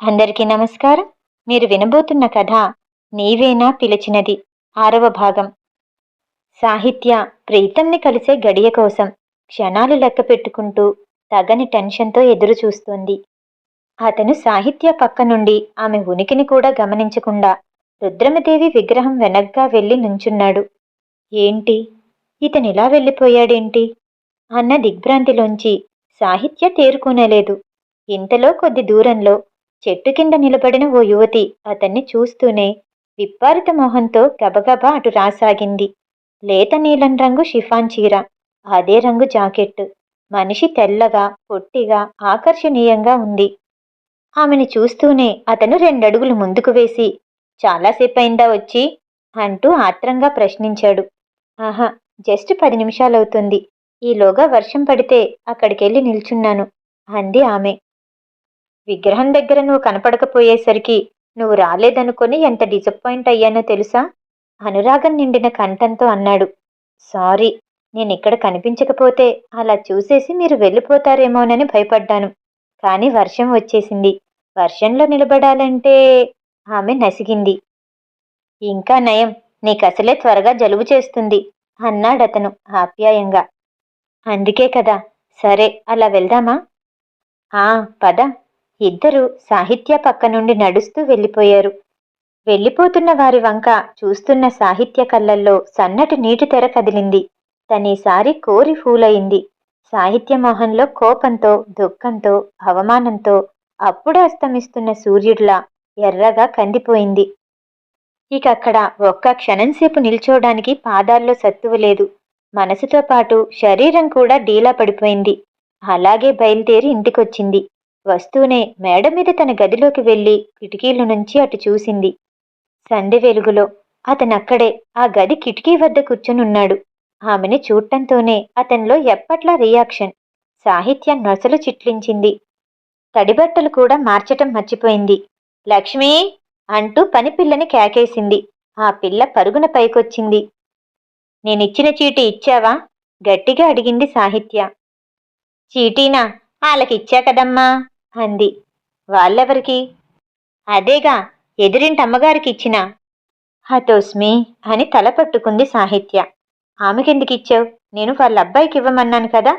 అందరికీ నమస్కారం. మీరు వినబోతున్న కథ నీవేనా పిలిచినది. ఆరవ భాగం. సాహిత్య ప్రీతంని కలిసే గడియ కోసం క్షణాలు లెక్క పెట్టుకుంటూ తగని టెన్షన్తో ఎదురు చూస్తోంది. అతను సాహిత్య పక్క నుండి ఆమె ఉనికిని కూడా గమనించకుండా రుద్రమదేవి విగ్రహం వెనగ్గా వెళ్ళి నుంచున్నాడు. ఏంటి? ఇతనిలా వెళ్ళిపోయాడేంటి? అన్న దిగ్భ్రాంతిలోంచి సాహిత్య తేరుకోనలేదు. ఇంతలో కొద్ది దూరంలో చెట్టు కింద నిలబడిన ఓ యువతి అతన్ని చూస్తూనే విప్పారిత మొహంతో గబగబా అటు రాసాగింది. లేత నీలం రంగు షిఫాన్ చీర అదే రంగు జాకెట్టు. మనిషి తెల్లగా పొట్టిగా ఆకర్షణీయంగా ఉంది. ఆమెను చూస్తూనే అతను రెండడుగులు ముందుకు వేసి చాలాసేపయిందా వచ్చి? అంటూ ఆత్రంగా ప్రశ్నించాడు. ఆహా జస్ట్ పది నిమిషాలవుతుంది. ఈలోగా వర్షం పడితే అక్కడికెళ్ళి నిల్చున్నాను అంది ఆమె. విగ్రహం దగ్గర నువ్వు కనపడకపోయేసరికి నువ్వు రాలేదనుకొని ఎంత డిసప్పాయింట్ అయ్యానో తెలుసా? అనురాగం నిండిన కంఠంతో అన్నాడు. సారీ నేను ఇక్కడ కనిపించకపోతే అలా చూసేసి మీరు వెళ్ళిపోతారేమోనని భయపడ్డాను. కానీ వర్షం వచ్చేసింది. వర్షంలో నిలబడాలంటే ఆమె నసిగింది. ఇంకా నయం నీకసలే త్వరగా జలుబు చేస్తుంది అన్నాడతను ఆప్యాయంగా. అందుకే కదా సరే అలా వెళ్దామా? ఆ పద. ఇద్దరు సాహిత్య పక్క నుండి నడుస్తూ వెళ్ళిపోయారు. వెళ్ళిపోతున్న వారి వంక చూస్తున్న సాహిత్య కళ్ళల్లో సన్నటి నీటి తెర కదిలింది. తనీసారి కోరి ఫూలయింది. సాహిత్య మొహంలో కోపంతో దుఃఖంతో అవమానంతో అప్పుడే అస్తమిస్తున్న సూర్యుడిలా ఎర్రగా కందిపోయింది. ఇక అక్కడ ఒక్క క్షణంసేపు నిల్చోవడానికి పాదాల్లో సత్తువు లేదు. మనసుతో పాటు శరీరం కూడా డీలా పడిపోయింది. అలాగే బయలుదేరి ఇంటికొచ్చింది. వస్తూనే మేడ మీద తన గదిలోకి వెళ్ళి కిటికీల నుంచి అటు చూసింది. సంధ్య వెలుగులో అతనక్కడే ఆ గది కిటికీ వద్ద కూర్చునున్నాడు. ఆమెని చూడటంతోనే అతనిలో ఎప్పట్లా రియాక్షన్ సాహిత్యం నొసలు చిట్లించింది. తడిబట్టలు కూడా మార్చటం మర్చిపోయింది. లక్ష్మి! అంటూ పనిపిల్లని కేకేసింది. ఆ పిల్ల పరుగున పైకొచ్చింది. నేనిచ్చిన చీటీ ఇచ్చావా? గట్టిగా అడిగింది సాహిత్య. చీటీనా? వాళ్ళకిచ్చా కదమ్మా? అంది. వాళ్ళెవరికి? అదేగా ఎదురింటి అమ్మగారికి ఇచ్చిన హతోస్మి అని తల పట్టుకుంది సాహిత్య. ఆమెకెందుకు ఇచ్చావు నేను వాళ్ళ అబ్బాయికి ఇవ్వమన్నాను కదా?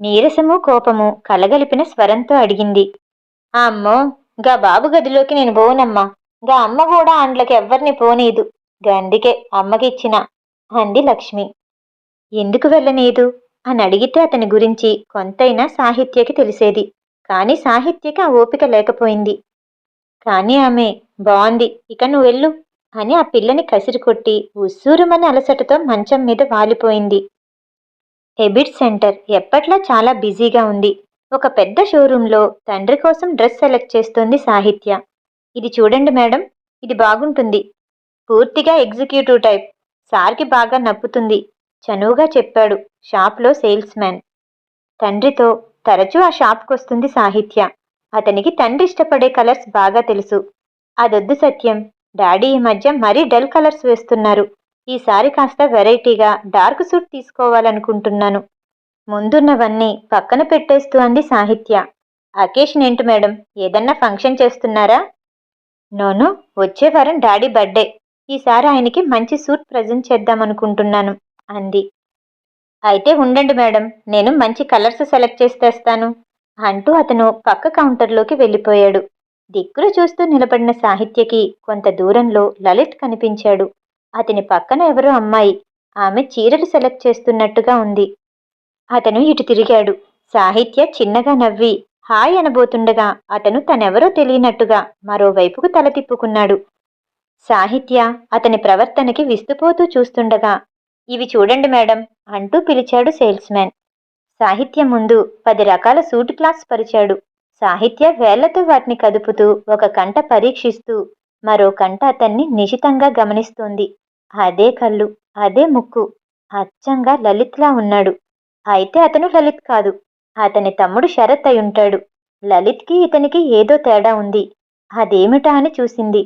నీరసము కోపము కలగలిపిన స్వరంతో అడిగింది. అమ్మో గా బాబు గదిలోకి నేను పోనమ్మా గా అమ్మ కూడా అండ్లకి ఎవ్వరిని పోనీదు. గందుకే అమ్మకిచ్చిన అంది లక్ష్మి. ఎందుకు వెళ్ళనీదు? అని అడిగితే అతని గురించి కొంతైనా సాహిత్యకి తెలిసేది. కానీ సాహిత్యకి ఆ ఓపిక లేకపోయింది. కానీ ఆమె బాగుంది ఇక నువ్వు వెళ్ళు అని ఆ పిల్లని కసిరి కొట్టి ఉస్సూరుమని అలసటతో మంచం మీద వాలిపోయింది. ఎబిట్ సెంటర్ ఎప్పట్లా చాలా బిజీగా ఉంది. ఒక పెద్ద షోరూంలో తండ్రి కోసం డ్రెస్ సెలెక్ట్ చేస్తోంది సాహిత్య. ఇది చూడండి మేడం ఇది బాగుంటుంది. పూర్తిగా ఎగ్జిక్యూటివ్ టైప్. సార్కి బాగా నప్పుతుంది చనువుగా చెప్పాడు షాప్లో సేల్స్ మ్యాన్. తండ్రితో తరచూ ఆ షాప్కి వస్తుంది సాహిత్య. అతనికి తండ్రి ఇష్టపడే కలర్స్ బాగా తెలుసు. అదొద్దు సత్యం. డాడీ ఈ మధ్య మరీ డల్ కలర్స్ వేస్తున్నారు. ఈసారి కాస్త వెరైటీగా డార్క్ సూట్ తీసుకోవాలనుకుంటున్నాను. ముందున్నవన్నీ పక్కన పెట్టేస్తూ అంది సాహిత్య. అకేషన్ ఏంటి మేడం? ఏదన్నా ఫంక్షన్ చేస్తున్నారా? నోను వచ్చే వారం డాడీ బర్త్డే. ఈసారి ఆయనకి మంచి సూట్ ప్రజెంట్ చేద్దామనుకుంటున్నాను అంది. అయితే ఉండండి మేడం నేను మంచి కలర్స్ సెలెక్ట్ చేసి తెస్తాను అంటూ అతను పక్క కౌంటర్లోకి వెళ్ళిపోయాడు. దిక్కులు చూస్తూ నిలబడిన సాహిత్యకి కొంత దూరంలో లలిత్ కనిపించాడు. అతని పక్కన ఎవరో అమ్మాయి ఆమె చీరలు సెలెక్ట్ చేస్తున్నట్టుగా ఉంది. అతను ఇటు తిరిగాడు. సాహిత్య చిన్నగా నవ్వి హాయ్ అనబోతుండగా అతను తనెవరో తెలియనట్టుగా మరోవైపుకు తల తిప్పుకున్నాడు. సాహిత్య అతని ప్రవర్తనకి విస్తుపోతూ చూస్తుండగా ఇవి చూడండి మేడం అంటూ పిలిచాడు సేల్స్ మ్యాన్ సాహిత్య ముందు పది రకాల సూట్ క్లాస్ పరిచాడు. సాహిత్య వేళ్ళతో వాటిని కదుపుతూ ఒక కంట పరీక్షిస్తూ మరో కంట అతన్ని నిశితంగా గమనిస్తోంది. అదే కళ్ళు అదే ముక్కు అచ్చంగా లలిత్లా ఉన్నాడు. అయితే అతను లలిత్ కాదు అతని తమ్ముడు శరత్ అయి ఉంటాడు. లలిత్కి ఇతనికి ఏదో తేడా ఉంది. అదేమిటా అని చూసింది.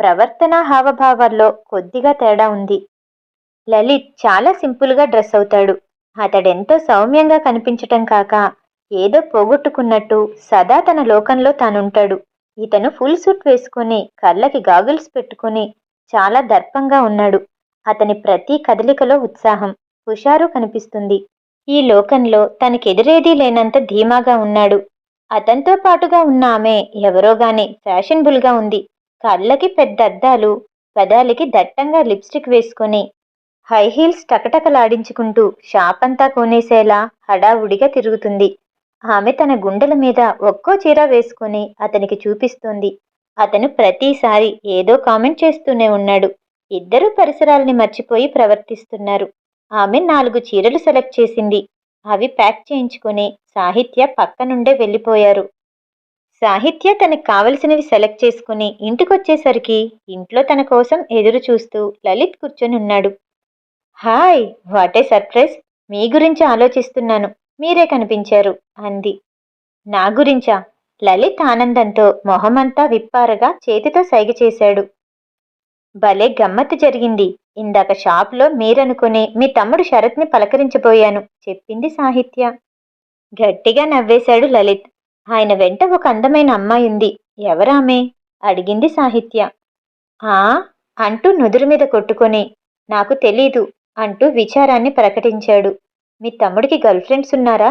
ప్రవర్తన హావభావాల్లో కొద్దిగా తేడా ఉంది. లలిత్ చాలా సింపుల్గా డ్రెస్ అవుతాడు. అతడెంతో సౌమ్యంగా కనిపించటం కాక ఏదో పోగొట్టుకున్నట్టు సదా తన లోకంలో తానుంటాడు. ఇతను ఫుల్ సూట్ వేసుకుని కళ్ళకి గాగుల్స్ పెట్టుకుని చాలా దర్పంగా ఉన్నాడు. అతని ప్రతి కదలికలో ఉత్సాహం హుషారు కనిపిస్తుంది. ఈ లోకంలో తనకెదిరేదీ లేనంత ధీమాగా ఉన్నాడు. అతనితో పాటుగా ఉన్న ఆమె ఎవరోగానే ఫ్యాషనబుల్గా ఉంది. కళ్ళకి పెద్ద అద్దాలు పెదాలకి దట్టంగా లిప్స్టిక్ వేసుకొని హై హీల్స్ టకటకలాడించుకుంటూ షాప్ అంతా కొనేసేలా హడావుడిగా తిరుగుతుంది. ఆమె తన గుండెల మీద ఒక్కో చీర వేసుకొని అతనికి చూపిస్తోంది. అతను ప్రతిసారి ఏదో కామెంట్ చేస్తూనే ఉన్నాడు. ఇద్దరు పరిసరాల్ని మర్చిపోయి ప్రవర్తిస్తున్నారు. ఆమె నాలుగు చీరలు సెలెక్ట్ చేసింది. అవి ప్యాక్ చేయించుకొని సాహిత్య పక్కనుండే వెళ్ళిపోయారు. సాహిత్య తనకు కావలసినవి సెలెక్ట్ చేసుకుని ఇంటికొచ్చేసరికి ఇంట్లో తన కోసం ఎదురు చూస్తూ లలిత్ కూర్చొని ఉన్నాడు హాయ్ వాటే సర్ప్రైజ్. మీ గురించి ఆలోచిస్తున్నాను. మీరే కనిపించారు అంది. నా గురించా? లలిత్ ఆనందంతో మొహమంతా విప్పారగా చేతితో సైగ చేశాడు. భలే గమ్మత్తు జరిగింది. ఇందాక షాప్లో మీరనుకుని మీ తమ్ముడు శరత్ని పలకరించబోయాను చెప్పింది సాహిత్య. గట్టిగా నవ్వేశాడు లలిత్. ఆయన వెంట ఒక అందమైన అమ్మాయి ఉంది. ఎవరామే? అడిగింది సాహిత్య. ఆ? అంటూ నుదురు మీద కొట్టుకొని. నాకు తెలీదు. అంటూ విచారాన్ని ప్రకటించాడు. మీ తమ్ముడికి గర్ల్ ఫ్రెండ్స్ ఉన్నారా?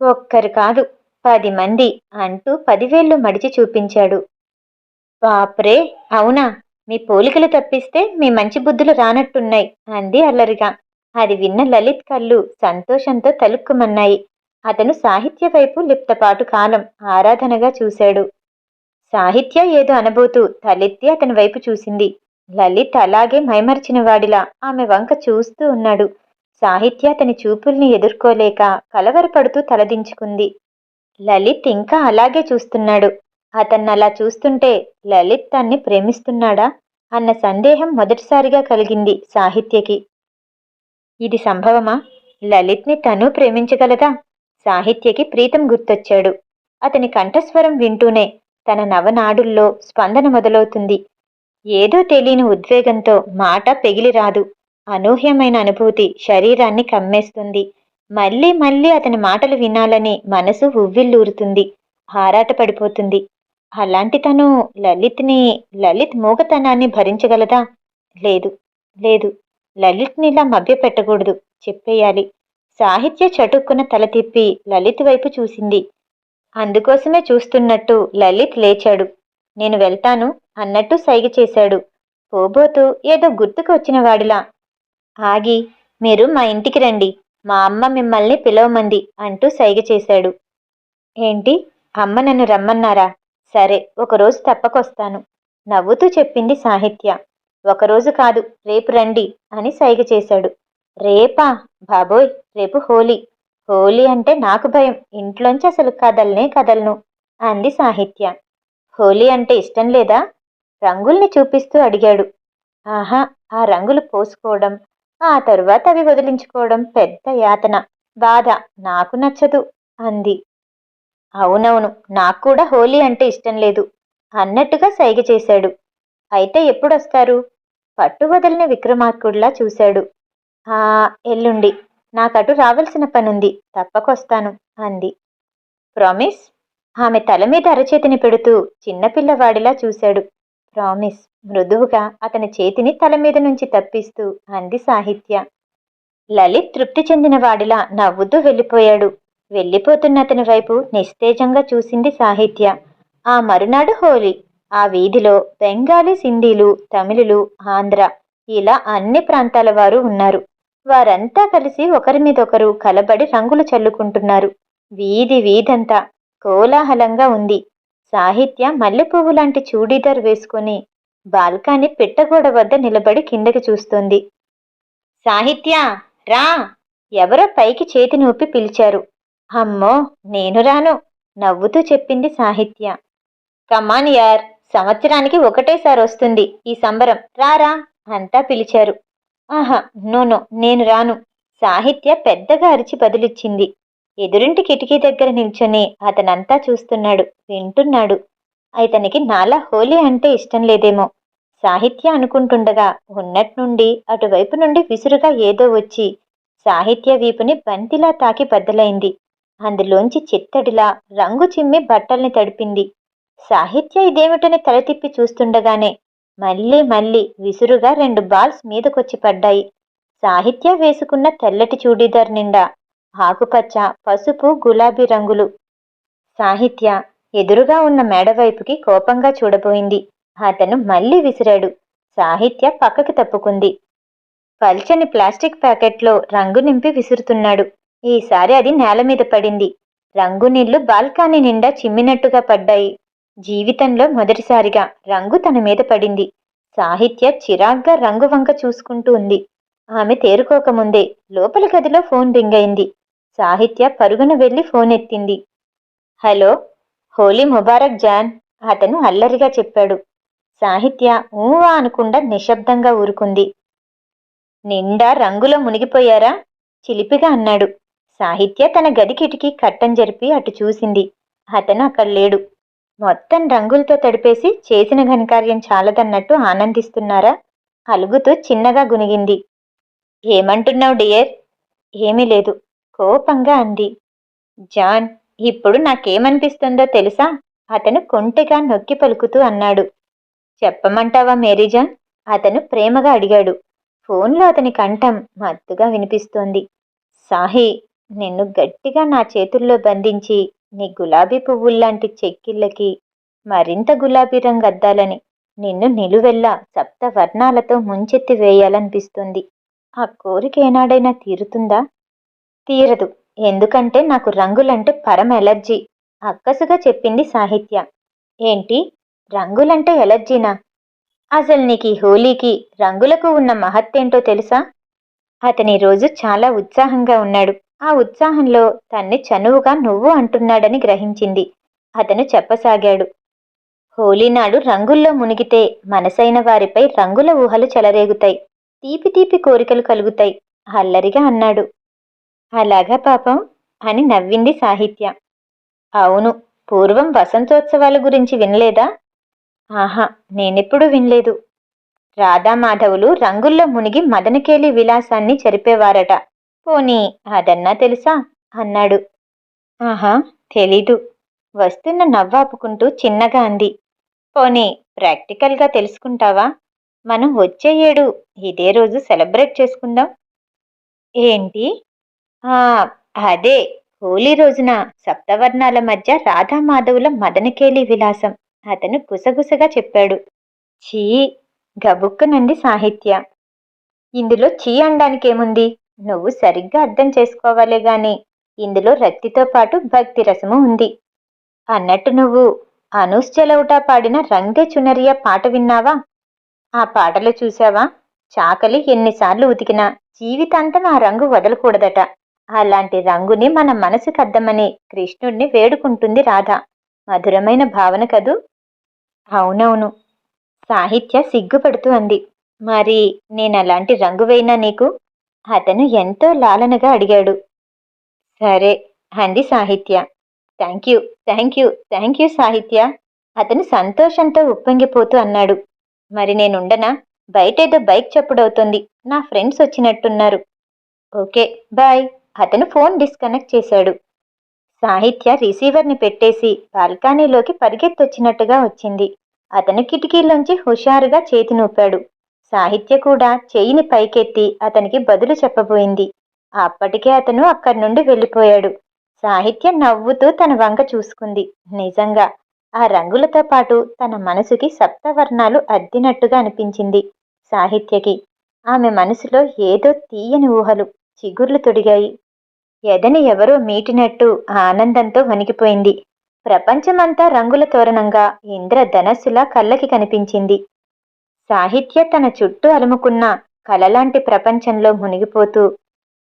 ఒక్కరు కాదు పది మంది అంటూ పదివేళ్ళు మడిచి చూపించాడు. బాప్రే అవునా? మీ పోలికలు తప్పిస్తే మీ మంచి బుద్ధులు రానట్టున్నాయి అంది అల్లరిగా. అది విన్న లలిత్ కళ్ళు సంతోషంతో తలుక్కుమన్నాయి. అతను సాహిత్య వైపు లిప్తపాటు కాలం ఆరాధనగా చూశాడు. సాహిత్య ఏదో అనబోతూ తలెత్తి అతని వైపు చూసింది. లలిత్ అలాగే మైమరిచిన వాడిలా ఆమె వంక చూస్తూ ఉన్నాడు. సాహిత్య అతని చూపుల్ని ఎదుర్కోలేక కలవరపడుతూ తలదించుకుంది. లలిత్ ఇంకా అలాగే చూస్తున్నాడు. అతన్ని అలా చూస్తుంటే లలిత్ తన్ని ప్రేమిస్తున్నాడా? అన్న సందేహం మొదటిసారిగా కలిగింది సాహిత్యకి. ఇది సంభవమా? లలిత్ని తను ప్రేమించగలదా? సాహిత్యకి ప్రీతం గుర్తొచ్చాడు. అతని కంఠస్వరం వింటూనే తన నవనాడుల్లో స్పందన మొదలవుతుంది. ఏదో తెలియని ఉద్వేగంతో మాట పెగిలి రాదు. అనూహ్యమైన అనుభూతి శరీరాన్ని కమ్మేస్తుంది. మళ్ళీ మళ్ళీ అతని మాటలు వినాలని మనసు ఉవ్విల్లూరుతుంది ఆరాటపడిపోతుంది. అలాంటి తను లలిత్ని లలిత్ మూగతనాన్ని భరించగలదా? లేదు లేదు. లలిత్ని ఇలా మభ్యపెట్టకూడదు చెప్పేయాలి. సాహిత్య చటుక్కున తల తిప్పి లలిత్ వైపు చూసింది. అందుకోసమే చూస్తున్నట్టు లలిత్ లేచాడు. నేను వెళ్తాను అన్నట్టు సైగ చేశాడు. పోబోతూ ఏదో గుర్తుకు వచ్చిన వాడిలా. ఆగి మీరు మా ఇంటికి రండి. మా అమ్మ మిమ్మల్ని పిలవమంది అంటూ సైగ చేశాడు. ఏంటి? అమ్మ నన్ను రమ్మన్నారా? సరే ఒకరోజు తప్పకొస్తాను. నవ్వుతూ చెప్పింది సాహిత్య. ఒకరోజు కాదు రేపు రండి అని సైగ చేశాడు. రేపా? బాబోయ్ రేపు హోలీ. హోలీ అంటే నాకు భయం. ఇంట్లోంచి అసలు కదల్నే కదలను అంది సాహిత్య. హోలీ అంటే ఇష్టం లేదా? రంగుల్ని చూపిస్తూ అడిగాడు. ఆహా ఆ రంగులు పోసుకోవడం ఆ తరువాత అవి వదిలించుకోవడం పెద్ద యాతన. బాధ నాకు నచ్చదు అంది. అవునవును నాకు కూడా హోలీ అంటే ఇష్టం లేదు అన్నట్టుగా సైగ చేశాడు. అయితే ఎప్పుడొస్తారు? పట్టు వదిలిన విక్రమార్కుడిలా చూశాడు. ఆ ఎల్లుండి. నాకటు రావాల్సిన పనుంది తప్పకొస్తాను అంది. ప్రామిస్? ఆమె తల మీద అరచేతిని పెడుతూ చిన్నపిల్లవాడిలా చూశాడు. ప్రామిస్ మృదువుగా అతని చేతిని తల మీద నుంచి తప్పిస్తూ అంది సాహిత్య. లలిత్ తృప్తి చెందిన వాడిలా నవ్వుతూ వెళ్ళిపోయాడు. వెళ్ళిపోతున్న అతని వైపు నిస్తేజంగా చూసింది సాహిత్య. ఆ మరునాడు హోలీ. ఆ వీధిలో బెంగాలీ సింధీలు తమిళులు ఆంధ్ర ఇలా అన్ని ప్రాంతాల వారు ఉన్నారు. వారంతా కలిసి ఒకరి మీదొకరు కలబడి రంగులు చల్లుకుంటున్నారు. వీధి వీధంతా కోలాహలంగా ఉంది. సాహిత్య మల్లెపువ్వు లాంటి చూడీదార్ వేసుకొని బాల్కాని పిట్టగోడ వద్ద నిలబడి కిందకి చూస్తోంది. సాహిత్య రా! ఎవరో పైకి చేతి నూపి పిలిచారు. అమ్మో నేను రాను నవ్వుతూ చెప్పింది సాహిత్య. కమాన్ యార్ సంవత్సరానికి ఒకటేసారి వస్తుంది ఈ సంబరం. రారా అంతా పిలిచారు. ఆహా నోనో నేను రాను. సాహిత్య పెద్దగా అరిచి బదులిచ్చింది. ఎదురింటి కిటికీ దగ్గర నిల్చొని అతనంతా చూస్తున్నాడు వింటున్నాడు. అతనికి నాలా హోలీ అంటే ఇష్టం లేదేమో. సాహిత్య అనుకుంటుండగా ఉన్నట్నుండి అటువైపు నుండి విసురుగా ఏదో వచ్చి సాహిత్య వీపుని బంతిలా తాకి బద్దలైంది. అందులోంచి చిత్తడిలా రంగు చిమ్మి బట్టల్ని తడిపింది. సాహిత్య ఇదేమిటని తల తిప్పి చూస్తుండగానే మళ్ళీ మళ్ళీ విసురుగా రెండు బాల్స్ మీదకొచ్చి పడ్డాయి. సాహిత్య వేసుకున్న తెల్లటి చూడీదార్ నిండా ఆకుపచ్చ పసుపు గులాబీ రంగులు. సాహిత్య ఎదురుగా ఉన్న మేడవైపుకి కోపంగా చూడబోయింది. అతను మళ్ళీ విసిరాడు. సాహిత్య పక్కకి తప్పుకుంది. పల్చని ప్లాస్టిక్ ప్యాకెట్లో రంగు నింపి విసురుతున్నాడు. ఈసారి అది నేల మీద పడింది. రంగు నీళ్ళు బాల్కానీ నిండా చిమ్మినట్టుగా పడ్డాయి. జీవితంలో మొదటిసారిగా రంగు తన మీద పడింది. సాహిత్య చిరాగ్గా రంగు వంక చూసుకుంటూ ఉంది. ఆమె తేరుకోకముందే లోపల గదిలో ఫోన్ రింగ్ అయింది. సాహిత్య పరుగున వెళ్ళి ఫోన్ ఎత్తింది హలో హోలీ ముబారక్ జాన్ అతను అల్లరిగా చెప్పాడు. సాహిత్య ఊవా అనుకుండా నిశ్శబ్దంగా ఊరుకుంది. నిండా రంగులో మునిగిపోయారా? చిలిపిగా అన్నాడు. సాహిత్య తన గది కిటికీ కట్టం జరిపి అటు చూసింది. అతను అక్కడ లేడు. మొత్తం రంగులతో తడిపేసి చేసిన ఘనకార్యం చాలదన్నట్టు ఆనందిస్తున్నారా? అలుగుతూ చిన్నగా గునిగింది. ఏమంటున్నావు డియర్? ఏమీ లేదు. కోపంగా అంది. జాన్ ఇప్పుడు నాకేమనిపిస్తుందో తెలుసా? అతను కొంటెగా నొక్కి పలుకుతూ అన్నాడు. చెప్పమంటావా మేరీజాన్ అతను ప్రేమగా అడిగాడు. ఫోన్లో అతని కంఠం మత్తుగా వినిపిస్తోంది. సాహి నిన్ను గట్టిగా నా చేతుల్లో బంధించి నీ గులాబీ పువ్వుల్లాంటి చెక్కిళ్ళకి మరింత గులాబీ రంగు అద్దాలని నిన్ను నిలువెల్లా సప్త వర్ణాలతో ముంచెత్తి వేయాలనిపిస్తుంది. ఆ కోరిక ఏనాడైనా తీరుతుందా? తీరదు. ఎందుకంటే నాకు రంగులంటే పరమ ఎలర్జీ. అక్కసుగా చెప్పింది సాహిత్య. ఏంటి? రంగులంటే ఎలర్జీనా? అసలు నీకు ఈ హోలీకి రంగులకు ఉన్న మహత్తేంటో తెలుసా? అతని రోజు చాలా ఉత్సాహంగా ఉన్నాడు. ఆ ఉత్సాహంలో తన్ని చనువుగా నువ్వు అంటున్నాడని గ్రహించింది. అతను చెప్పసాగాడు. హోలీ నాడు రంగుల్లో మునిగితే మనసైన వారిపై రంగుల ఊహలు చెలరేగుతాయి. తీపి తీపి కోరికలు కలుగుతాయి. అల్లరిగా అన్నాడు. అలాగా పాపం అని నవ్వింది సాహిత్య. అవును పూర్వం వసంతోత్సవాల గురించి వినలేదా? ఆహా నేనెప్పుడూ వినలేదు. రాధామాధవులు రంగుల్లో మునిగి మదనకేలి విలాసాన్ని జరిపేవారట పోనీ అదన్నా తెలుసా? అన్నాడు. ఆహా తెలీదు. వస్తున్న నవ్వాపుకుంటూ చిన్నగా అంది. పోనీ ప్రాక్టికల్గా తెలుసుకుంటావా? మనం వచ్చే ఏడు ఇదే రోజు సెలబ్రేట్ చేసుకుందాం. ఏంటి? ఆ అదే. హోలీ రోజున సప్తవర్ణాల మధ్య రాధామాధవుల మదనకేలి విలాసం. అతను గుసగుసగా చెప్పాడు. చీ గబుక్కునంది సాహిత్య. ఇందులో చీ అనడానికేముంది? నువ్వు సరిగ్గా అర్థం చేసుకోవాలే గాని ఇందులో రక్తితో పాటు భక్తి రసము ఉంది. అన్నట్టు నువ్వు అనూస్ పాడిన రంగే చునరియా పాట విన్నావా? ఆ పాటలో చూసావా చాకలి ఎన్నిసార్లు ఉతికినా జీవితాంతం ఆ రంగు వదలకూడదట. అలాంటి రంగుని మన మనసుకు అద్దమని కృష్ణుణ్ణి వేడుకుంటుంది రాధ. మధురమైన భావన కదూ? అవునవును. సాహిత్య సిగ్గుపడుతూ అంది. మరి నేను అలాంటి రంగు వేయినా నీకు? అతను ఎంతో లాలనగా అడిగాడు. సరే అంది Sahitya. Thank you thank you thank you Sahitya. అతను సంతోషంతో ఉప్పొంగిపోతూ అన్నాడు. మరి నేనుండనా? బయటేదో బైక్ చప్పుడవుతోంది. నా ఫ్రెండ్స్ వచ్చినట్టున్నారు. Okay bye. అతను ఫోన్ డిస్కనెక్ట్ చేశాడు. సాహిత్య రిసీవర్ని పెట్టేసి బాల్కనీలోకి పరిగెత్తొచ్చినట్టుగా వచ్చింది. అతను కిటికీలోంచి హుషారుగా చేతి నూపాడు. సాహిత్య కూడా చెయ్యిని పైకెత్తి అతనికి బదులు చెప్పబోయింది. అప్పటికే అతను అక్కడి నుండి వెళ్ళిపోయాడు. సాహిత్య నవ్వుతూ తన వంక చూసుకుంది. నిజంగా ఆ రంగులతో పాటు తన మనసుకి సప్తవర్ణాలు అద్దినట్టుగా అనిపించింది సాహిత్యకి. ఆమె మనసులో ఏదో తీయని ఊహలు చిగుర్లు తొడిగాయి. ఎదని ఎవరో మీటినట్టు ఆనందంతో వణికిపోయింది. ప్రపంచమంతా రంగుల తోరణంగా ఇంద్రధనస్సులా కళ్ళకి కనిపించింది. సాహిత్య తన చుట్టూ అలుముకున్న కలలాంటి ప్రపంచంలో మునిగిపోతూ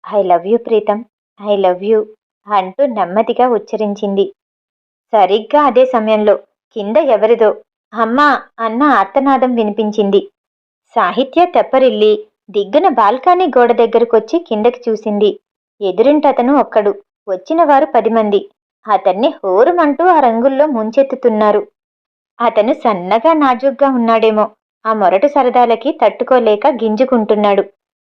I love you Preetam I love you అంటూ నెమ్మదిగా ఉచ్చరించింది. సరిగ్గా అదే సమయంలో కింద ఎవరిదో అమ్మా అన్న ఆర్తనాదం వినిపించింది. సాహిత్య తెప్పరిల్లి దిగ్గున బాల్కనీ గోడ దగ్గరకొచ్చి కిందకి చూసింది. ఎదురింటతను ఒక్కడు. వచ్చిన వారు పది మంది. అతన్ని హోరుమంటూ ఆ రంగుల్లో ముంచెత్తుతున్నారు. అతను సన్నగా నాజుగ్గా ఉన్నాడేమో. ఆ మొరటు సరదాలకి తట్టుకోలేక గింజుకుంటున్నాడు.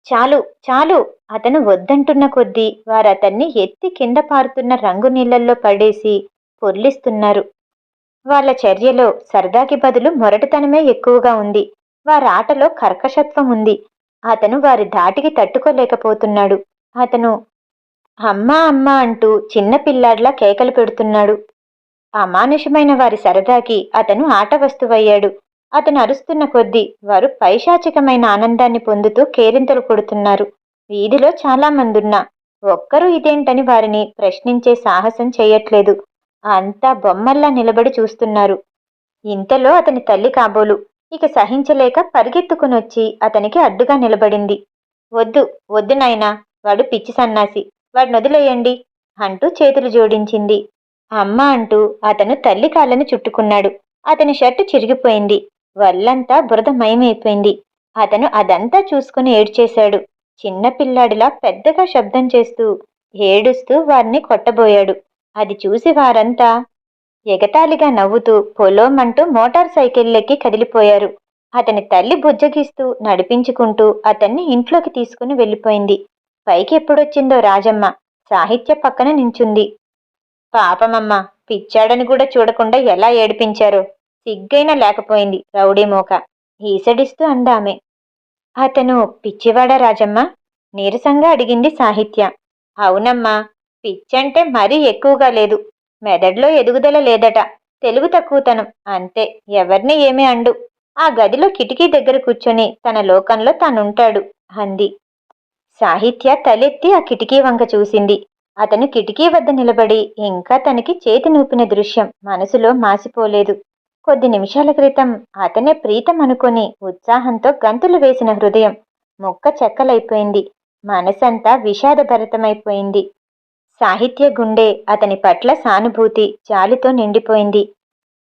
చాలు చాలు! అతను వద్దంటున్న కొద్దీ వారతన్ని ఎత్తి కింద పారుతున్న రంగు నీళ్ళల్లో పడేసి పొర్లిస్తున్నారు. వాళ్ళ చర్యలో సరదాకి బదులు మొరటుతనమే ఎక్కువగా ఉంది. వారాటలో ఆటలో కర్కశత్వం ఉంది. అతను వారి ధాటికి తట్టుకోలేకపోతున్నాడు. అతను అమ్మా అమ్మా అంటూ చిన్న పిల్లాడ్లా కేకలు పెడుతున్నాడు. అమానుషమైన వారి సరదాకి అతను ఆట వస్తువయ్యాడు. అతను అరుస్తున్న కొద్దీ వారు పైశాచికమైన ఆనందాన్ని పొందుతూ కేరింతలు కొడుతున్నారు. వీధిలో చాలామందున్నా ఒక్కరూ ఇదేంటని వారిని ప్రశ్నించే సాహసం చేయట్లేదు. అంతా బొమ్మల్లా నిలబడి చూస్తున్నారు. ఇంతలో అతని తల్లి కాబోలు. ఇక సహించలేక పరిగెత్తుకునొచ్చి అతనికి అడ్డుగా నిలబడింది. వద్దు వద్దు నాయనా. వాడు పిచ్చి సన్నాసి. వాడిని వదిలేయండి అంటూ చేతులు జోడించింది. అమ్మ అంటూ అతను తల్లి కాళ్ళను చుట్టుకున్నాడు. అతని షర్టు చిరిగిపోయింది. వల్లంతా బురద మయమైపోయింది అతను అదంతా చూసుకుని ఏడ్చేశాడు. చిన్న పిల్లాడిలా పెద్దగా శబ్దం చేస్తూ ఏడుస్తూ వారిని కొట్టబోయాడు. అది చూసి వారంతా ఎగతాళిగా నవ్వుతూ పొలోమంటూ మోటార్ సైకిళ్ళెక్కి కదిలిపోయారు. అతని తల్లి బుజ్జగిస్తూ నడిపించుకుంటూ అతన్ని ఇంట్లోకి తీసుకుని వెళ్ళిపోయింది. పైకి ఎప్పుడొచ్చిందో రాజమ్మ. సాహిత్య పక్కన నించుంది. పాపమమ్మ పిచ్చాడని కూడా చూడకుండా ఎలా ఏడిపించారో. సిగ్గైనా లేకపోయింది రౌడీ మోక. ఈసడిస్తూ అందామె. అతను పిచ్చివాడా రాజమ్మ? నీరసంగా అడిగింది సాహిత్య. అవునమ్మా పిచ్చంటే మరీ ఎక్కువగా లేదు. మెదడులో ఎదుగుదల లేదట. తెలుగు తక్కువతనం. అంతే ఎవరిని ఏమీ అండు. ఆ గదిలో కిటికీ దగ్గర కూర్చొని తన లోకంలో తానుంటాడు అంది. సాహిత్య తలెత్తి ఆ కిటికీ వంక చూసింది. అతను కిటికీ వద్ద నిలబడి ఇంకా తనకి చేతి నూపిన దృశ్యం మనసులో మాసిపోలేదు. కొద్ది నిమిషాల క్రితం అతనే ప్రీతం అనుకొని ఉత్సాహంతో గంతులు వేసిన హృదయం ముక్క చెక్కలైపోయింది. మనసంతా విషాదభరితమైపోయింది. సాహిత్య గుండె అతని పట్ల సానుభూతి జాలితో నిండిపోయింది.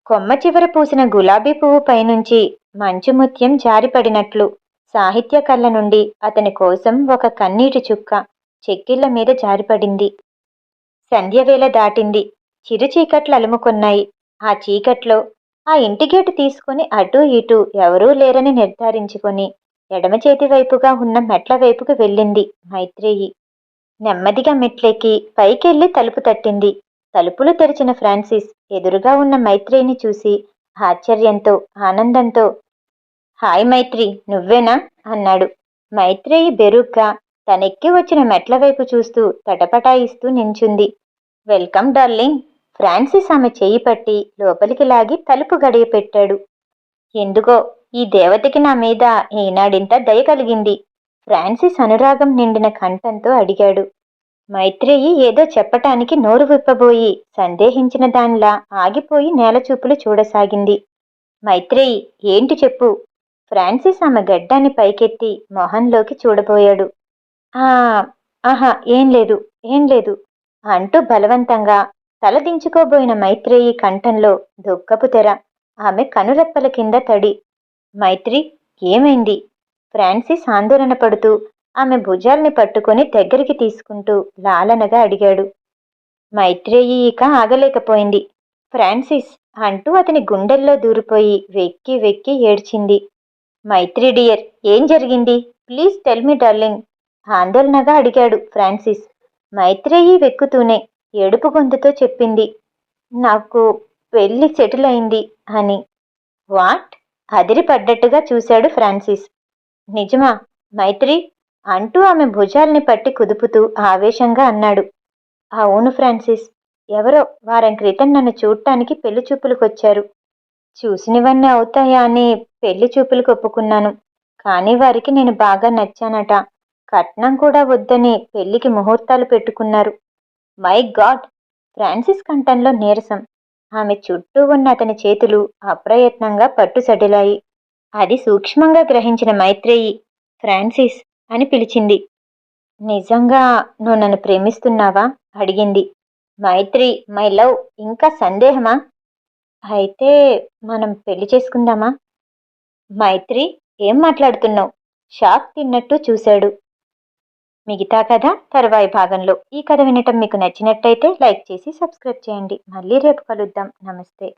కొమ్మ చివర పూసిన గులాబీ పువ్వు పైనుంచి మంచుముత్యం జారిపడినట్లు సాహిత్య కళ్ళ నుండి అతని కోసం ఒక కన్నీటి చుక్క చెక్కిళ్ళ మీద జారిపడింది. సంధ్యవేళ దాటింది. చిరు చీకట్లు అలుముకున్నాయి. ఆ చీకట్లో ఆ ఇంటి గేటు తీసుకుని అటూ ఇటూ ఎవరూ లేరని నిర్ధారించుకొని ఎడమ చేతి వైపుగా ఉన్న మెట్ల వైపుకు వెళ్ళింది మైత్రేయి. నెమ్మదిగా మెట్లెక్కి పైకెళ్ళి తలుపు తట్టింది. తలుపులు తెరిచిన ఫ్రాన్సిస్ ఎదురుగా ఉన్న మైత్రేయిని చూసి ఆశ్చర్యంతో ఆనందంతో హాయ్ మైత్రి నువ్వేనా? అన్నాడు. మైత్రేయి బెరుగ్గా తనెక్కి వచ్చిన మెట్ల వైపు చూస్తూ తటపటాయిస్తూ నించుంది. Welcome darling. ఫ్రాన్సిస్ ఆమె చేయి పట్టి లోపలికి లాగి తలుపు గడియ పెట్టాడు. ఎందుకో ఈ దేవతకి నా మీద ఈనాడింత దయ కలిగింది. ఫ్రాన్సిస్ అనురాగం నిండిన కంఠంతో అడిగాడు. మైత్రేయి ఏదో చెప్పటానికి నోరు విప్పబోయి సందేహించిన దానిలా ఆగిపోయి నేలచూపులు చూడసాగింది. మైత్రేయి ఏంటి చెప్పు? ఫ్రాన్సిస్ ఆమె గడ్డాన్ని పైకెత్తి మొహంలోకి చూడబోయాడు. ఆ ఆహా ఏం లేదు ఏం లేదు అంటూ బలవంతంగా తలదించుకోబోయిన మైత్రేయి కంఠంలో దుఃఖపు తెర. ఆమె కనురెప్పల కింద తడి. మైత్రి ఏమైంది? ఫ్రాన్సిస్ ఆందోళన పడుతూ ఆమె భుజాల్ని పట్టుకొని దగ్గరికి తీసుకుంటూ లాలనగా అడిగాడు. మైత్రేయి ఇక ఆగలేకపోయింది ఫ్రాన్సిస్ అంటూ అతని గుండెల్లో దూరిపోయి వెక్కి వెక్కి ఏడ్చింది. మైత్రి డియర్ ఏం జరిగింది? Please tell me darling. ఆందోళనగా అడిగాడు ఫ్రాన్సిస్. మైత్రేయి వెక్కుతూనే ఏడుపు గొంతుతో చెప్పింది. నాకు పెళ్ళి సెటిల్ అయింది అని. వాట్? అదిరిపడ్డట్టుగా చూశాడు ఫ్రాన్సిస్. నిజమా? మైత్రి? అంటూ ఆమె భుజాల్ని పట్టి కుదుపుతూ ఆవేశంగా అన్నాడు. అవును ఫ్రాన్సిస్. ఎవరో వారం క్రితం నన్ను చూడటానికి పెళ్ళి చూపులకొచ్చారు. చూసినవన్నీ అవుతాయా అని పెళ్ళి చూపులకు ఒప్పుకున్నాను కానీ వారికి నేను బాగా నచ్చానట. కట్నం కూడా వద్దని పెళ్ళికి ముహూర్తాలు పెట్టుకున్నారు. My God! ఫ్రాన్సిస్ కంఠంలో నీరసం. ఆమె చుట్టూ ఉన్న అతని చేతులు అప్రయత్నంగా పట్టు సడిలాయి. అది సూక్ష్మంగా గ్రహించిన మైత్రేయి. ఫ్రాన్సిస్! అని పిలిచింది. నిజంగా నువ్వు నన్ను ప్రేమిస్తున్నావా? అడిగింది. మైత్రి! My love! ఇంకా సందేహమా? అయితే మనం పెళ్ళి చేసుకుందామా? మైత్రి ఏం మాట్లాడుతున్నావు? షాక్ తిన్నట్టు చూశాడు. మిగతా కథ తర్వాయి భాగంలో. ఈ కథ వినటం మీకు నచ్చినట్టయితే లైక్ చేసి సబ్స్క్రైబ్ చేయండి. మళ్ళీ రేపు కలుద్దాం. నమస్తే.